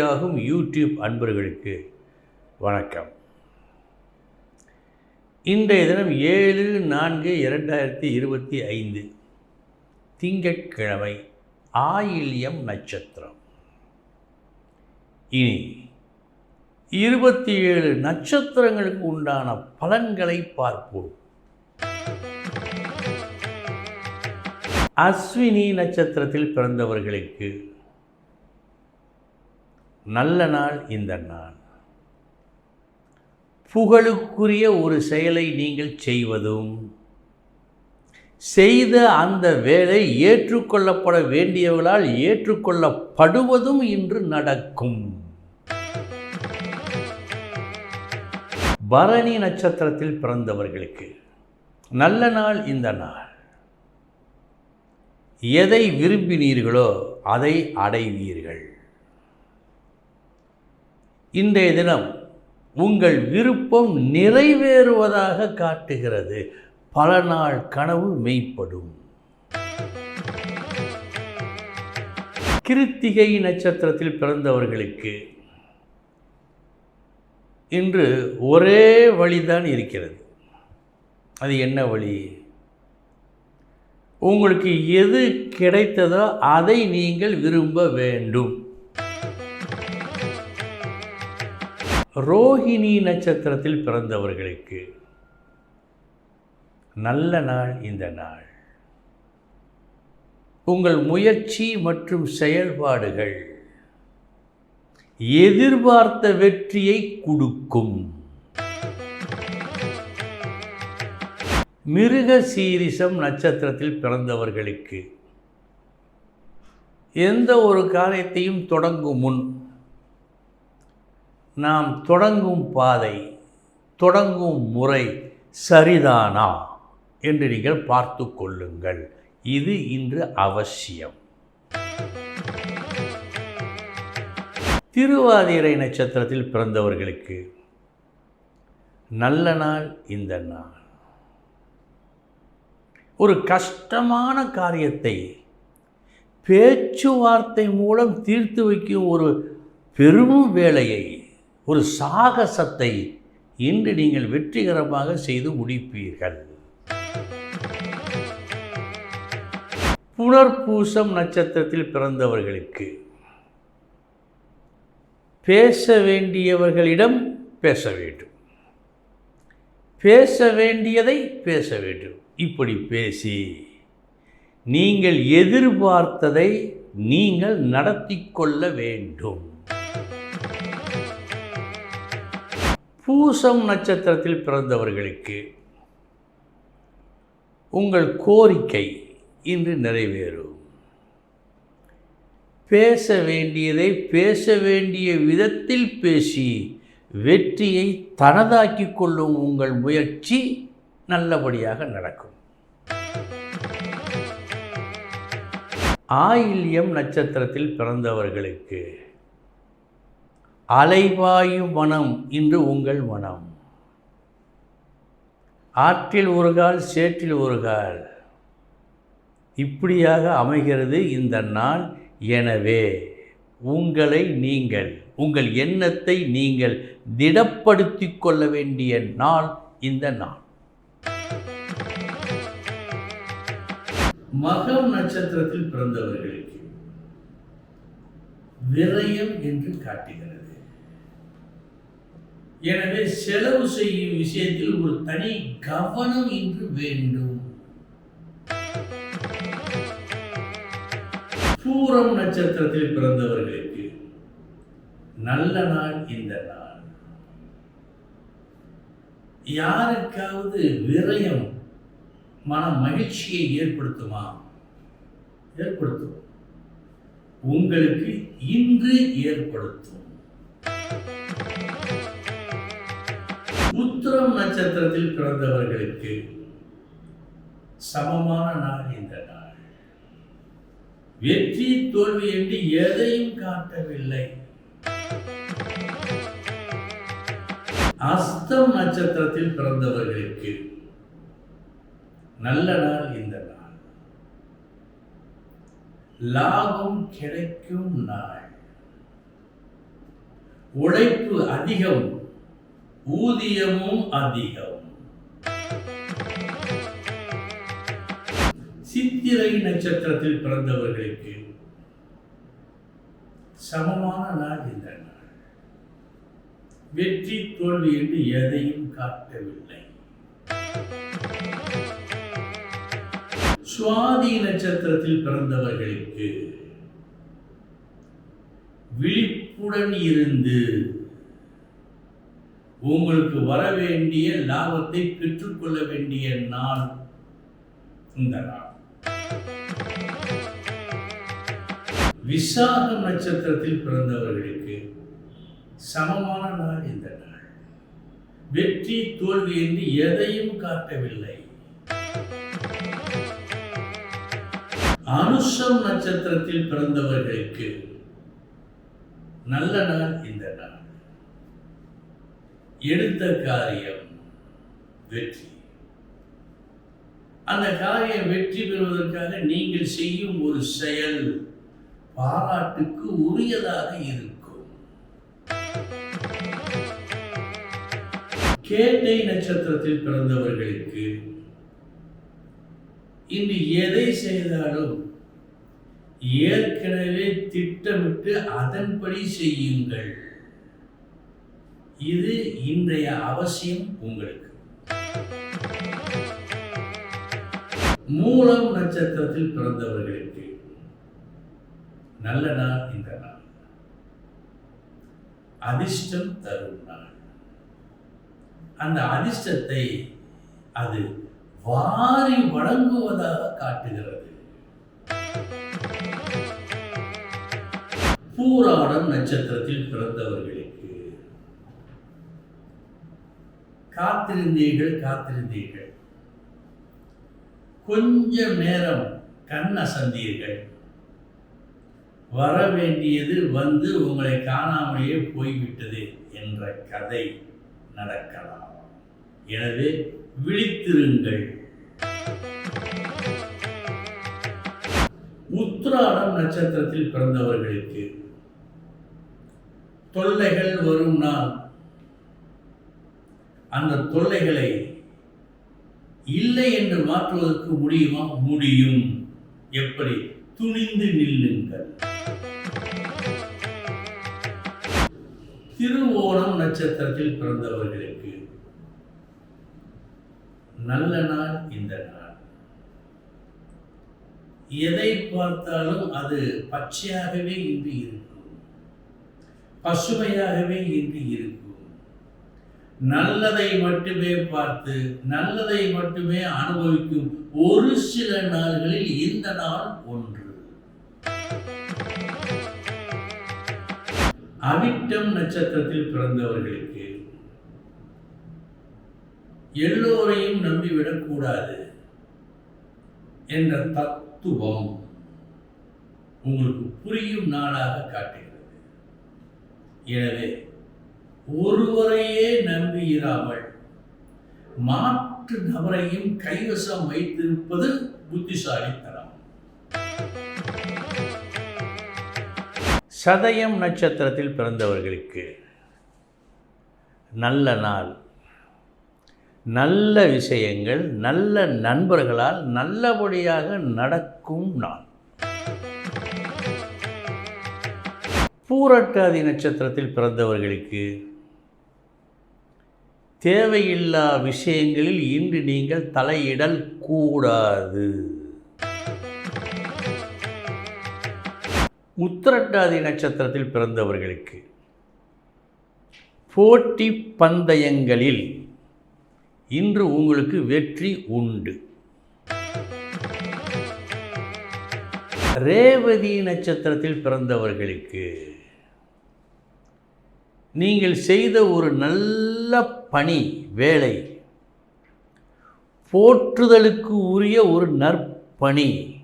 உறுதியாகும் YouTube அன்பர்களுக்கு வணக்கம். இன்றைய தினம் ஏழு நான்கு இரண்டாயிரத்தி இருபத்தி ஐந்து. திங்கட்கிழமை ஆயில்யம் நட்சத்திரம். இனி இருபத்தி ஏழு நட்சத்திரங்களுக்கு உண்டான பலன்களை பார்ப்போம். அஸ்வினி நட்சத்திரத்தில் பிறந்தவர்களுக்கு நல்ல நாள் இந்த நாள். புகழுக்குரிய ஒரு செயலை நீங்கள் செய்வதும் செய்த அந்த வேலை ஏற்றுக்கொள்ளப்பட வேண்டியவர்களால் ஏற்றுக்கொள்ளப்படுவதும் இன்று நடக்கும். பரணி நட்சத்திரத்தில் பிறந்தவர்களுக்கு நல்ல நாள் இந்த நாள். எதை விரும்பினீர்களோ அதை அடைவீர்கள். இன்றைய தினம் உங்கள் விருப்பம் நிறைவேறுவதாக காட்டுகிறது. பல நாள் கனவு மெய்ப்படும். கிருத்திகை நட்சத்திரத்தில் பிறந்தவர்களுக்கு இன்று ஒரே வழிதான் இருக்கிறது. அது என்ன வழி? உங்களுக்கு எது கிடைத்ததோ அதை நீங்கள் விரும்ப வேண்டும். ரோஹிணி நட்சத்திரத்தில் பிறந்தவர்களுக்கு நல்ல நாள் இந்த நாள். உங்கள் முயற்சி மற்றும் செயல்பாடுகள் எதிர்பார்த்த வெற்றியை கொடுக்கும். மிருக சீரிசம் நட்சத்திரத்தில் பிறந்தவர்களுக்கு எந்த ஒரு காரியத்தையும் தொடங்கும் முன் நாம் தொடங்கும் பாதை தொடங்கும் முறை சரிதானா என்று நீங்கள் பார்த்து கொள்ளுங்கள். இது இன்று அவசியம். திருவாதிரை நட்சத்திரத்தில் பிறந்தவர்களுக்கு நல்ல நாள் இந்த நாள். ஒரு கஷ்டமான காரியத்தை பேச்சுவார்த்தை மூலம் தீர்த்து வைக்கும் ஒரு பெரும் வேலையை ஒரு சாகசத்தை இன்று நீங்கள் வெற்றிகரமாக செய்து முடிப்பீர்கள். புனர்பூசம் நட்சத்திரத்தில் பிறந்தவர்களுக்கு பேச வேண்டியவர்களிடம் பேச வேண்டும். பேச வேண்டியதை பேச வேண்டும். இப்படி பேசி நீங்கள் எதிர்பார்த்ததை நீங்கள் நடத்தி கொள்ள வேண்டும். பூசம் நட்சத்திரத்தில் பிறந்தவர்களுக்கு உங்கள் கோரிக்கை இன்று நிறைவேறும். பேச வேண்டியதை பேச வேண்டிய விதத்தில் பேசி வெற்றியை தனதாக்கி கொள்ளும் உங்கள் முயற்சி நல்லபடியாக நடக்கும். ஆயில்யம் நட்சத்திரத்தில் பிறந்தவர்களுக்கு அலைவாயும் மனம் இன்று உங்கள் மனம் ஆற்றில் ஒரு கால் சேற்றில் ஒரு கால் இப்படியாக அமைகிறது இந்த நாள். எனவே உங்களை நீங்கள் உங்கள் எண்ணத்தை நீங்கள் திடப்படுத்தி கொள்ள வேண்டிய நாள் இந்த நாள். மகம் நட்சத்திரத்தில் பிறந்தவர்களுக்கு விரயம் என்று காட்டுகிறது. எனவே செலவு செய்யும் விஷயத்தில் ஒரு தனி கவனம் இன்று வேண்டும். பூரம் நட்சத்திரத்தில் பிறந்தவர்களுக்கு நல்ல நாள் இந்த நாள். யாருக்காவது விரயம் மன மகிழ்ச்சியை ஏற்படுத்துமா? ஏற்படுத்தும். உங்களுக்கு இன்று ஏற்படுத்தும். உத்திரம் நட்சத்திரத்தில் பிறந்தவர்களுக்கு சமமான நாள் இந்த நாள். வெற்றி தோல்வி என்று எதையும் காட்டவில்லை. அஸ்தம் நட்சத்திரத்தில் பிறந்தவர்களுக்கு நல்ல நாள் இந்த நாள். லாபம் கிடைக்கும் நாள். உழைப்பு அதிகம். ஊதியமும் அதிகம். சித்திரை நட்சத்திரத்தில் பிறந்தவர்களுக்கு சமமான நாள் இந்த நாள். வெற்றி தோல்வி என்று எதையும் காட்டவில்லை. சுவாதி நட்சத்திரத்தில் பிறந்தவர்களுக்கு விழிப்புடன் இருந்து உங்களுக்கு வர வேண்டிய லாபத்தை பெற்றுக்கொள்ள வேண்டிய நாள் இந்த நாள். விசாகம் நட்சத்திரத்தில் பிறந்தவர்களுக்கு சமமான நாள் இந்த நாள். வெற்றி தோல்வி என்று எதையும் காட்டவில்லை. அனுஷம் நட்சத்திரத்தில் பிறந்தவர்களுக்கு நல்ல நாள் இந்த நாள். எடுத்த காரியம் வெற்றி. அந்த காரியம் வெற்றி பெறுவதற்காக நீங்கள் செய்யும் ஒரு செயல் பாராட்டுக்கு உரியதாக இருக்கும். கேட்டை நட்சத்திரத்தில் பிறந்தவர்களுக்கு இன்று எதை செய்தாலும் ஏற்கனவே திட்டமிட்டு அதன்படி செய்யுங்கள். இது இன்றைய அவசியம் உங்களுக்கு. மூலம் நட்சத்திரத்தில் பிறந்தவர்களுக்கு நல்ல நாள் இந்த நாள். அதிர்ஷ்டம் தரும் நாள். அந்த அதிர்ஷ்டத்தை அது வாரி வழங்குவதாக காட்டுகிறது. பூராடம் நட்சத்திரத்தில் பிறந்தவர்களுக்கு காத்திருந்தீர்கள் காத்திருந்தீர்கள். கொஞ்சம் நேரம் கண்ணசந்தீர்கள் வர வேண்டியது வந்து உங்களை காணாமலேயே போய்விட்டது என்ற கதை நடக்கலாம். எனவே விழித்திருங்கள். உத்ராடம் நட்சத்திரத்தில் பிறந்தவர்களுக்கு தொல்லைகள் வரும் நாள். அந்த தொல்லைகளை இல்லை என்று மாற்றுவதற்கு முடியுமா? முடியும். எப்படி? துணிந்து நில்லுங்கள். திருவோணம் நட்சத்திரத்தில் பிறந்தவர்களுக்கு நல்ல நாள் இந்த நாள். எதை பார்த்தாலும் அது பச்சையாகவே இன்று இருக்கும். பசுமையாகவே இன்று இருக்கும். நல்லதை மட்டுமே பார்த்து நல்லதை மட்டுமே அனுபவிக்கும் ஒரு சில நாள்களில் இந்த நாள் ஒன்று. அவிட்டம் நட்சத்திரத்தில் பிறந்தவர்களுக்கு எல்லோரையும் நம்பிவிடக்கூடாது என்ற தத்துவம் உங்களுக்கு புரியும் நாளாக காட்டுகிறது. எனவே ஒருவரையே நம்பியிராமல் மாற்று நபரையும் கைவசம் வைத்திருப்பது புத்திசாலித்தனம். சதயம் நட்சத்திரத்தில் பிறந்தவர்களுக்கு நல்ல நாள் நல்ல விஷயங்கள் நல்ல நண்பர்களால் நல்லபடியாக நடக்கும் நாள். பூரட்டாதி நட்சத்திரத்தில் பிறந்தவர்களுக்கு தேவையில்லா விஷயங்களில் இன்று நீங்கள் தலையிடல் கூடாது. உத்திரட்டாதி நட்சத்திரத்தில் பிறந்தவர்களுக்கு போட்டி பந்தயங்களில் இன்று உங்களுக்கு வெற்றி உண்டு. ரேவதி நட்சத்திரத்தில் பிறந்தவர்களுக்கு நீங்கள் செய்த ஒரு நல்ல பணி வேலை போற்றுதலுக்கு உரிய ஒரு நற்பணி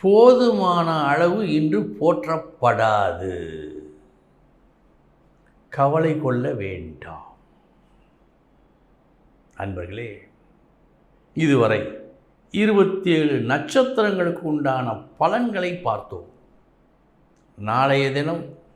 போதுமான அளவு இன்று போற்றப்படாது. கவலை கொள்ள வேண்டாம். அன்பர்களே இதுவரை இருபத்தி ஏழு நட்சத்திரங்களுக்கு உண்டான பலன்களை பார்த்தோம். நாளைய தினம்